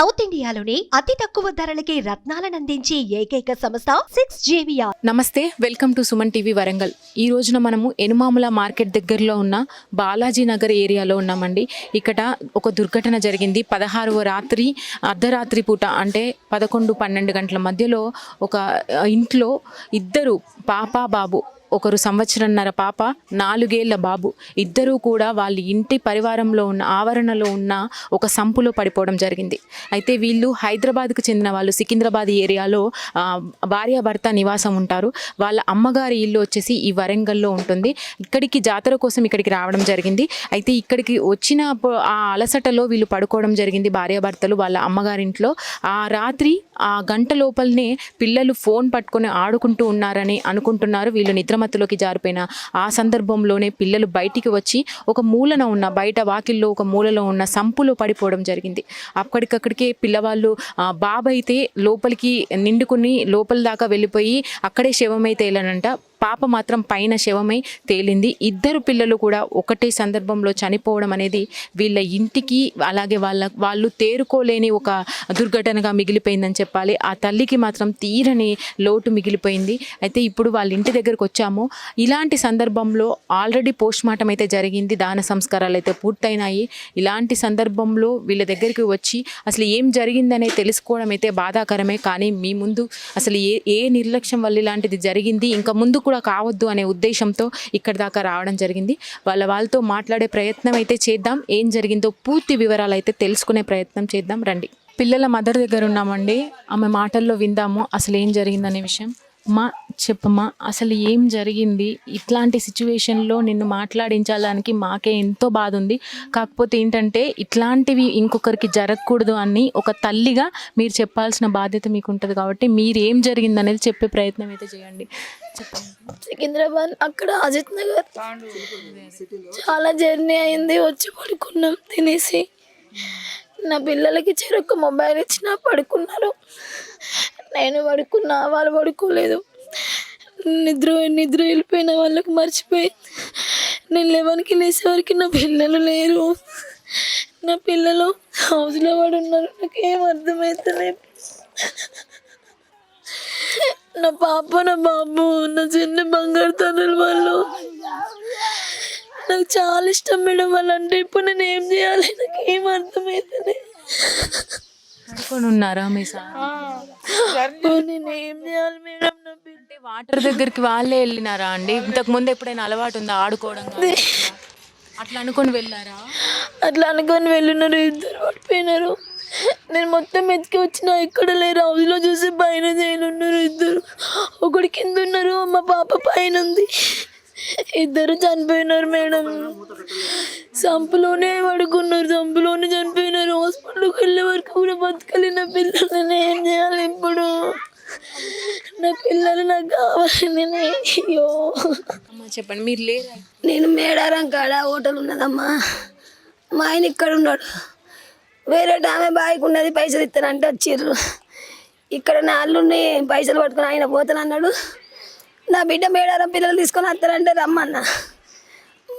South ఇండియాలోని అతి తక్కువ ధరలకి రత్నాలనందించే ఏకైక సంస్థ సిక్స్ జేవియా నమస్తే welcome to Suman TV Warangal. ఈ రోజున మనము ఎనుమాముల మార్కెట్ దగ్గరలో ఉన్న బాలాజీ నగర్ ఏరియాలో ఉన్నామండి. ఇక్కడ ఒక దుర్ఘటన జరిగింది. పదహారవ రాత్రి అర్ధరాత్రి పూట అంటే పదకొండు పన్నెండు గంటల మధ్యలో ఒక ఇంట్లో ఇద్దరు పాప బాబు ఒకరు సంవత్సరంన్నర పాప నాలుగేళ్ళ బాబు. ఇద్దరూ కూడా వాళ్ళ ఇంటి పరివారంలో ఉన్న ఆవరణలో ఉన్న ఒక సంపులో పడిపోవడం జరిగింది. అయితే వీళ్ళు హైదరాబాద్కు చెందిన వాళ్ళు సికింద్రాబాద్ ఏరియాలో భార్యాభర్త నివాసం ఉంటారు. వాళ్ళ అమ్మగారి ఇల్లు వచ్చేసి ఈ వరంగల్లో ఉంటుంది. ఇక్కడికి జాతర కోసం ఇక్కడికి రావడం జరిగింది. అయితే ఇక్కడికి వచ్చిన ఆ అలసటలో వీళ్ళు పడుకోవడం జరిగింది భార్యాభర్తలు వాళ్ళ అమ్మగారింట్లో. ఆ రాత్రి ఆ గంట లోపలనే పిల్లలు ఫోన్ పట్టుకొని ఆడుకుంటూ ఉన్నారని అనుకుంటున్నారు. వీళ్ళు నిద్ర మత్తులోకి జారిపోయిన ఆ సందర్భంలోనే పిల్లలు బయటికి వచ్చి ఒక మూలన ఉన్న బయట వాకిల్లో ఒక మూలలో ఉన్న సంపులో పడిపోవడం జరిగింది. అక్కడికక్కడికే పిల్లవాళ్ళు బాబైతే బాబు అయితే లోపలికి నిండుకుని లోపల దాకా వెళ్ళిపోయి అక్కడే శవమైతే వెళ్ళనంట పాప మాత్రం పైన శవమై తేలింది. ఇద్దరు పిల్లలు కూడా ఒకటే సందర్భంలో చనిపోవడం అనేది వీళ్ళ ఇంటికి అలాగే వాళ్ళ వాళ్ళు తేరుకోలేని ఒక దుర్ఘటనగా మిగిలిపోయిందని చెప్పాలి. ఆ తల్లికి మాత్రం తీరని లోటు మిగిలిపోయింది. అయితే ఇప్పుడు వాళ్ళ ఇంటి దగ్గరకు వచ్చాము. ఇలాంటి సందర్భంలో ఆల్రెడీ పోస్ట్ మార్టం అయితే జరిగింది. దాన సంస్కారాలు అయితే పూర్తయినాయి. ఇలాంటి సందర్భంలో వీళ్ళ దగ్గరికి వచ్చి అసలు ఏం జరిగిందనే తెలుసుకోవడం అయితే బాధాకరమే. కానీ మీ ముందు అసలు ఏ ఏ నిర్లక్ష్యం వల్ల ఇలాంటిది జరిగింది? ఇంకా ముందు కూడా కావద్దు అనే ఉద్దేశంతో ఇక్కడ దాకా రావడం జరిగింది. వాళ్ళ వాళ్ళతో మాట్లాడే ప్రయత్నం అయితే చేద్దాం. ఏం జరిగిందో పూర్తి వివరాలు అయితే తెలుసుకునే ప్రయత్నం చేద్దాం. రండి. పిల్లల మదర్ దగ్గర ఉన్నామండి. ఆమె మాటల్లో విందాము. అసలు ఏం జరిగిందనే విషయం. మా చెప్పమ్మా అసలు ఏం జరిగింది? ఇట్లాంటి సిచ్యువేషన్లో నిన్ను మాట్లాడించడానికి మాకే ఎంతో బాధ ఉంది కాకపోతే ఏంటంటే ఇట్లాంటివి ఇంకొకరికి జరగకూడదు అని ఒక తల్లిగా మీరు చెప్పాల్సిన బాధ్యత మీకు ఉంటుంది కాబట్టి మీరు ఏం జరిగింది అనేది చెప్పే ప్రయత్నం అయితే చేయండి. సికింద్రాబాద్ అక్కడ అజిత్ నగర్ చాలా జర్నీ అయింది. వచ్చి పడుకున్నాం తినేసి. నా పిల్లలకి చెరొక్క మొబైల్ ఇచ్చిన పడుకున్నారు. నేను పడుకున్నా వాళ్ళు పడుకోలేదు. నిద్ర నిద్ర వెళ్ళిపోయిన వాళ్ళకి మర్చిపోయి నేను లెవెన్కి లేసేవరకు నా పిల్లలు లేరు. నా పిల్లలు హౌస్లో పడి ఉన్నారు. నాకేం అర్థమవుతలేదు నా పాప నా బాబు నా చిన్న బంగారు తనులు వాళ్ళు నాకు చాలా ఇష్టం మేడం వాళ్ళంటే. ఇప్పుడు నేను ఏం చేయాలి? నాకు ఏం అర్థమవుతుంది ఉన్నారా మీ సార్? నేను ఏం చేయాలి మేడం? నా అంటే వాటర్ దగ్గరికి వాళ్ళే వెళ్ళినారా అండి? ఇంతకు ముందు ఎప్పుడైనా అలవాటు ఉందా ఆడుకోవడం కానీ? అట్లా అనుకొని వెళ్ళారా? అట్లా అనుకొని వెళ్ళినారు ఇద్దరు పడిపోయినారు. నేను మొత్తం ఎత్తుకి వచ్చిన ఇక్కడ లేరు. హౌస్లో చూసి పైన చేయను ఉన్నారు ఇద్దరు. ఒకటి కింద ఉన్నారు మా పాప పైన ఉంది. ఇద్దరు చనిపోయినారు మేడం. సంపులోనే పడుకున్నారు సంపులోనే చనిపోయినారు. హాస్పిటల్కి వెళ్ళే వరకు కూడా బతకలే నా పిల్లలు నేను ఏం చేయాలి ఇప్పుడు? నా పిల్లలు నాకు కావాలి నేను అయ్యో. అమ్మా చెప్పండి మీరు లేరా? నేను మేడారం కాడ హోటల్ ఉన్నదమ్మా. మా ఆయన ఇక్కడ ఉన్నాడు. వేరే ఆమె బాయికి ఉన్నది పైసలు ఇస్తానంటే వచ్చిర్రు. ఇక్కడ నా అల్లుడిని పైసలు పట్టుకుని ఆయన పోతానన్నాడు. నా బిడ్డ మేడారం పిల్లలు తీసుకొని వస్తారంటే రమ్మన్న.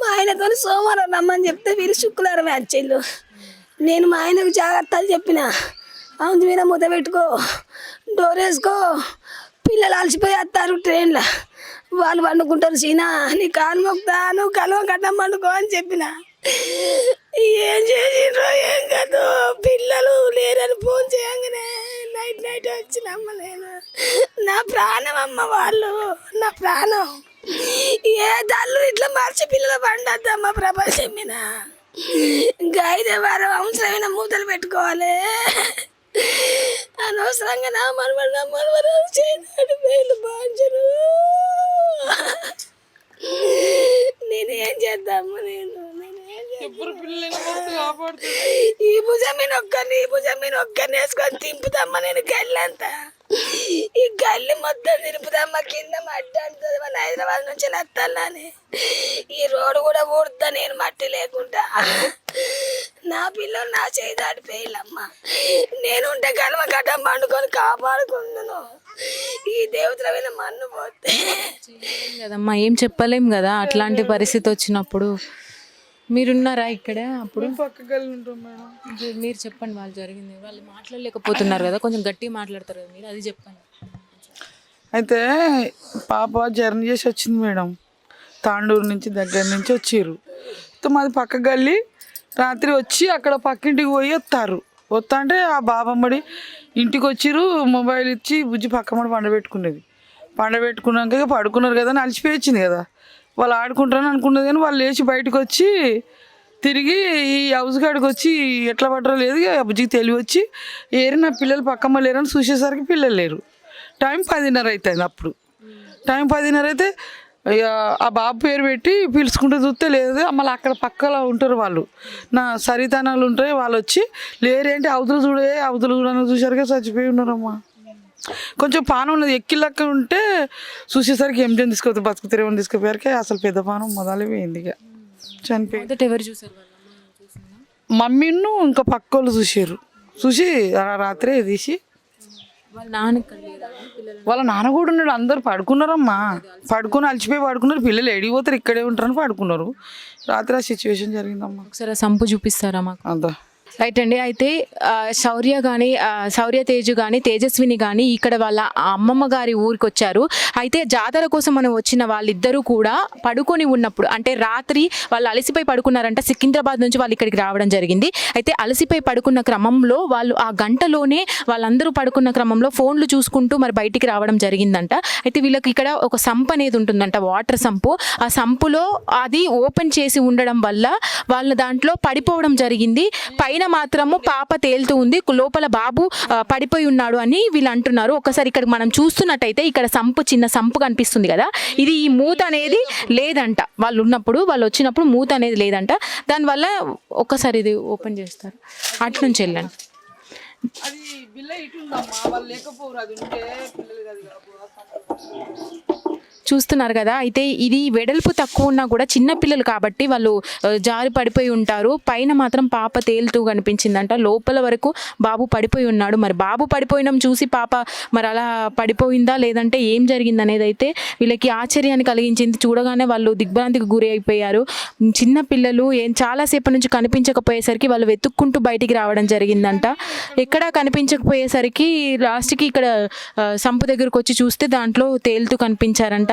మా ఆయనతో సోమవారం రమ్మని చెప్తే వీళ్ళు శుక్రవారం వచ్చిళ్ళు. నేను మా ఆయనకు జాగ్రత్తలు చెప్పిన. అవును మీద మూత పెట్టుకో. డోర్ వేసుకో. పిల్లలు అలసిపోయి వస్తారు ట్రైన్లో వాళ్ళు పండుకుంటారు సీనా. నీ కాలు మొక్తా నువ్వు కలవ కట్టం పండుకో అని చెప్పిన. ఏం చే ప్రాణం. ఏ తల్లు ఇట్లా మార్చి పిల్లలు పండద్దమ్మా ప్రపంచం మీద? గైదే వారం అవసరమైన మూతలు పెట్టుకోవాలి. అనవసరంగా నా మనవడు నా మనవడు చేయనాడు వేలు బాంచరు నేనేం చేద్దాము నేను? నేను చేద్దాము? ఈ భుజం మీద ఒక్కరిని ఈ భుజం మీద ఒక్కరిని వేసుకొని తింపుదమ్మా నేను గల్లంతా. ఈ గల్లి మొత్తం తిరుపుదమ్మా కింద మట్టి అంటుంది మన హైదరాబాద్ నుంచి వస్తానని ఈ రోడ్డు కూడా ఊడుతా నేను మట్టి లేకుండా. నా పిల్లలు నా చేయి దాటిపోయిల్లమ్మా. నేను ఉంటే కలమ గడ్డం పండుకొని కాపాడుకుందును. ఈ దేవతల మీద మన్ను పోతే. కదమ్మా ఏం చెప్పలేం కదా అట్లాంటి పరిస్థితి వచ్చినప్పుడు. మీరున్నారా ఇక్కడ? అప్పుడు? ఉంటాం మేడం. మీరు- చెప్పండి వాళ్ళు జరిగింది. వాళ్ళు మాట్లాడలేకపోతున్నారు కదా కొంచెం గట్టిగా మాట్లాడతారు కదా మీరు అది చెప్పండి. అయితే పాప జర్నీ చేసి వచ్చింది మేడం. తాండూరు నుంచి దగ్గర నుంచి వచ్చిర్రు. అయితే మాది పక్క గల్లి రాత్రి వచ్చి అక్కడ పక్కింటికి పోయి వస్తారు. వస్తా అంటే ఆ బాబమ్మడి ఇంటికి వచ్చిర్రు మొబైల్ ఇచ్చి బుజ్జి పక్కమ్మడి పండబెట్టుకునేది. పండబెట్టుకున్నాక పడుకున్నారు కదా అని అలసిపోయి వచ్చింది కదా. వాళ్ళు ఆడుకుంటారని అనుకున్నది కానీ వాళ్ళు లేచి బయటకు వచ్చి తిరిగి ఈ హౌస్ కాడికి వచ్చి ఎట్లా పడరో లేదు ఇక తెలివి వచ్చి ఏరి నా పిల్లలు పక్కమ్మ లేరని చూసేసరికి పిల్లలు లేరు. టైం పదిన్నర అవుతుంది అప్పుడు. టైం పదిన్నర అయితే ఇక ఆ బాబు పేరు పెట్టి పిలుచుకుంటూ చూస్తే లేదు మళ్ళీ అక్కడ పక్కలో ఉంటారు వాళ్ళు. నా సరితనాలు ఉంటాయి వాళ్ళు వచ్చి లేరేంటి అవతలు చూడే అవతలు చూడని చూసారుగా చచ్చిపోయి ఉన్నారమ్మా. కొంచెం పానం ఉన్నది. ఎక్కిలక్క ఉంటే చూసేసరికి ఎంజన్ తీసుకొస్తే బతుకుతారేమని తీసుకుపోయారికి అసలు పెద్ద పానం మొదలు పోయింది ఇక చనిపోయి మొదట ఎవరు చూసారు వాళ్ళు అమ్మ? చూసిందా? మమ్మీను ఇంకా పక్క వాళ్ళు చూసారు చూసి ఆ రాత్రే తీసి వాళ్ళ నాన్న కూడా ఉన్నాడు. అందరు పడుకున్నారమ్మా. పడుకుని అలసిపోయి పడుకున్నారు. పిల్లలు ఎడిగిపోతారు ఇక్కడే ఉంటారని పడుకున్నారు. రాత్రి ఆ సిచ్యువేషన్ జరిగిందమ్మా. ఒకసారి సంపు చూపిస్తారా మాకు? అంతా రైట్ అండి. అయితే శౌర్య కానీ శౌర్య తేజు కానీ తేజస్విని కానీ ఇక్కడ వాళ్ళ అమ్మమ్మ గారి ఊరికి వచ్చారు అయితే జాతర కోసం మనం వచ్చిన వాళ్ళిద్దరూ కూడా పడుకొని ఉన్నప్పుడు అంటే రాత్రి వాళ్ళు అలసిపోయి పడుకున్నారంట సికింద్రాబాద్ నుంచి వాళ్ళు ఇక్కడికి రావడం జరిగింది. అయితే అలసిపోయి పడుకున్న క్రమంలో వాళ్ళు ఆ గంటలోనే వాళ్ళందరూ పడుకున్న క్రమంలో ఫోన్లు చూసుకుంటూ మరి బయటికి రావడం జరిగిందంట. అయితే వీళ్ళకి ఇక్కడ ఒక సంప్ అనేది ఉంటుందంట వాటర్ సంపు. ఆ సంపులో అది ఓపెన్ చేసి ఉండడం వల్ల వాళ్ళ దాంట్లో పడిపోవడం జరిగింది. పైన మాత్రము పాప తేలుతూ ఉంది. లోపల బాబు పడిపోయి ఉన్నాడు అని వీళ్ళు అంటున్నారు. ఒకసారి ఇక్కడ మనం చూస్తున్నట్టయితే ఇక్కడ సంపు చిన్న సంపు కనిపిస్తుంది కదా? ఇది ఈ మూత అనేది లేదంట. వాళ్ళు ఉన్నప్పుడు వాళ్ళు వచ్చినప్పుడు మూత అనేది లేదంట. దానివల్ల ఒక్కసారి ఇది ఓపెన్ చేస్తారు. అటు నుంచి వెళ్ళండి. అది బిల్ల ఇటు లేకపోరు అది ఉంటే పిల్లలు చూస్తున్నారు కదా. అయితే ఇది వెడల్పు తక్కువ ఉన్నా కూడా చిన్న పిల్లలు కాబట్టి వాళ్ళు జారి పడిపోయి ఉంటారు. పైన మాత్రం పాప తేలుతూ కనిపించిందంట. లోపల వరకు బాబు పడిపోయి ఉన్నాడు. మరి బాబు పడిపోయినాం చూసి పాప మరి అలా పడిపోయిందా? లేదంటే ఏం జరిగింది అనేది అయితే వీళ్ళకి ఆశ్చర్యాన్ని కలిగించింది. చూడగానే వాళ్ళు దిగ్భ్రాంతికి గురి అయిపోయారు. చిన్న పిల్లలు ఏం చాలాసేపటి నుంచి కనిపించకపోయేసరికి వాళ్ళు వెతుక్కుంటూ బయటికి రావడం జరిగిందంట. ఎక్కడా కనిపించకపోయేసరికి లాస్ట్కి ఇక్కడ సంపు దగ్గరకు వచ్చి చూస్తే దాంట్లో తేలుతూ కనిపించారంట.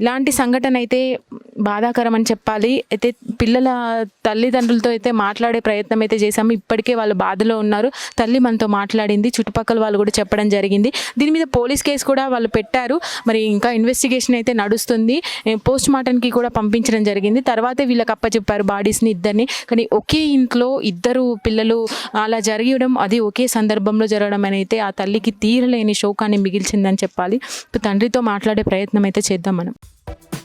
ఇలాంటి సంఘటన అయితే బాధాకరం అని చెప్పాలి. అయితే పిల్లల తల్లిదండ్రులతో అయితే మాట్లాడే ప్రయత్నం అయితే చేశాము. ఇప్పటికే వాళ్ళు బాధలో ఉన్నారు. తల్లి మనతో మాట్లాడింది. చుట్టుపక్కల వాళ్ళు కూడా చెప్పడం జరిగింది. దీని మీద పోలీస్ కేసు కూడా వాళ్ళు పెట్టారు. మరి ఇంకా ఇన్వెస్టిగేషన్ అయితే నడుస్తుంది. పోస్ట్ మార్టంకి కూడా పంపించడం జరిగింది. తర్వాతే వీళ్ళకి అప్పచెప్పారు బాడీస్ని ఇద్దరిని. కానీ ఒకే ఇంట్లో ఇద్దరు పిల్లలు అలా జరగడం అది ఒకే సందర్భంలో జరగడం అని అయితే ఆ తల్లికి తీరలేని శోకాన్ని మిగిల్చిందని చెప్పాలి. ఇప్పుడు తండ్రితో మాట్లాడే ప్రయత్నం అయితే చేద్దాం మనం. Thank you